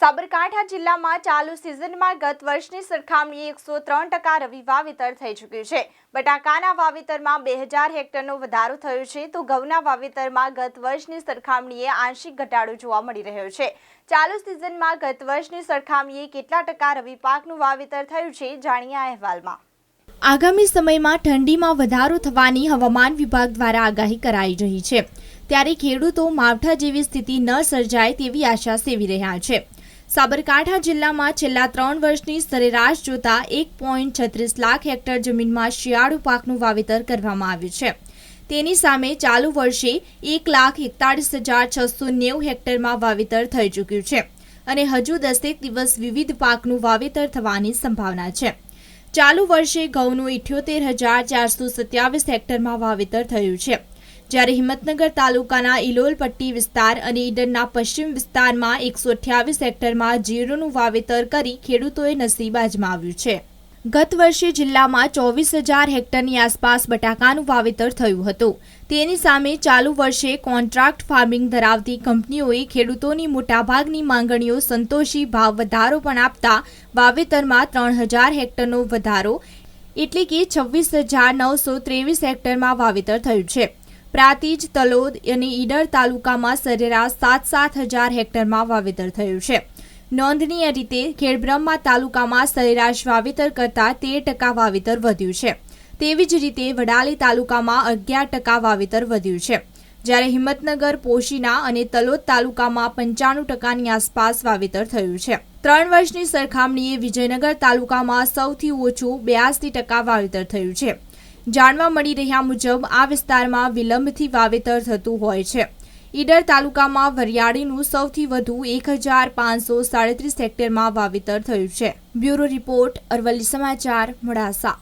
સાબરકાંઠા જિલ્લામાં ચાલુ સિઝનમાં ગત વર્ષની સરખામણીએ એકસો ત્રણ ટકા રવિ વાવેતર થઈ ચૂક્યું છે. બટાકાના વાવેતરમાં બે હજાર હેક્ટરનો વધારો થયો છે તો ઘઉંના વાવેતરમાં ગત વર્ષની સરખામણીએ આંશિક ઘટાડો જોવા મળી રહ્યો છે. ચાલુ સિઝનમાં ગત વર્ષની સરખામણીએ કેટલા ટકા રવિ પાકનું વાવેતર થયું છે જાણીએ અહેવાલમાં. આગામી સમયમાં ઠંડીમાં વધારો થવાની હવામાન વિભાગ દ્વારા આગાહી કરાઈ રહી છે. ત્યારે ખેડૂતો માવઠા જેવી સ્થિતિ ન સર્જાય તેવી આશા સેવી રહ્યા છે. સાબરકાંઠા જિલ્લામાં છેલ્લા ત્રણ વર્ષની સરેરાશ જોતા એક પોઈન્ટ છત્રીસ લાખ હેક્ટર જમીનમાં શિયાળુ પાકનું વાવેતર કરવામાં આવ્યું છે. તેની સામે ચાલુ વર્ષે એક લાખ એકતાળીસ હજાર છસો નેવું હેક્ટરમાં વાવેતર થઈ ચૂક્યું છે અને હજુ દસેક દિવસ વિવિધ પાકનું વાવેતર થવાની સંભાવના છે. ચાલુ વર્ષે ઘઉંનું ઇઠ્યોતેર હજાર ચારસો સત્યાવીસ હેક્ટરમાં વાવેતર થયું છે. જ્યારે હિંમતનગર તાલુકાના ઇલોલ પટ્ટી વિસ્તાર અને ઈડરના પશ્ચિમ વિસ્તારમાં એકસો અઠ્યાવીસ હેક્ટરમાં જીરુનું વાવેતર કરી ખેડૂતોએ નસીબ આજમાવ્યું છે. ગત વર્ષે જિલ્લામાં ચોવીસ હજાર હેક્ટરની આસપાસ બટાકાનું વાવેતર થયું હતું. તેની સામે ચાલુ વર્ષે કોન્ટ્રાક્ટ ફાર્મિંગ ધરાવતી કંપનીઓએ ખેડૂતોની મોટાભાગની માંગણીઓ સંતોષી ભાવ વધારો પણ આપતા વાવેતરમાં ત્રણ હજાર હેક્ટરનો વધારો એટલે કે છવ્વીસ હજાર નવસો ત્રેવીસ હેક્ટરમાં વાવેતર થયું છે. પ્રાતિજ, તલોદ અને ઈડર તાલુકામાં સરેરાશ સાત સાત હજાર હેક્ટરમાં વાવેતર થયું છે. નોંધનીય રીતે ખેડબ્રહ્મા તાલુકામાં સરેરાશ વાવેતર કરતાં તેર ટકા વાવેતર વધ્યું છે. તેવી જ રીતે વડાલી તાલુકામાં અગિયાર ટકા વાવેતર વધ્યું છે. જ્યારે હિંમતનગર, પોશીના અને તલોદ તાલુકામાં પંચાણું ટકાની આસપાસ વાવેતર થયું છે. ત્રણ વર્ષની સરખામણીએ વિજયનગર તાલુકામાં સૌથી ઓછું બ્યાસી ટકા વાવેતર થયું છે. જાણવા મળી રહ્યા મુજબ આ વિસ્તારમાં વિલંબથી વાવેતર થતું હોય છે. ઈડર તાલુકામાં વરિયાળીનું સૌથી વધુ એક હજાર પાંચસો સાડત્રીસ હેક્ટરમાં વાવેતર થયું છે. બ્યુરો રિપોર્ટ અરવલ્લી સમાચાર, મોડાસા.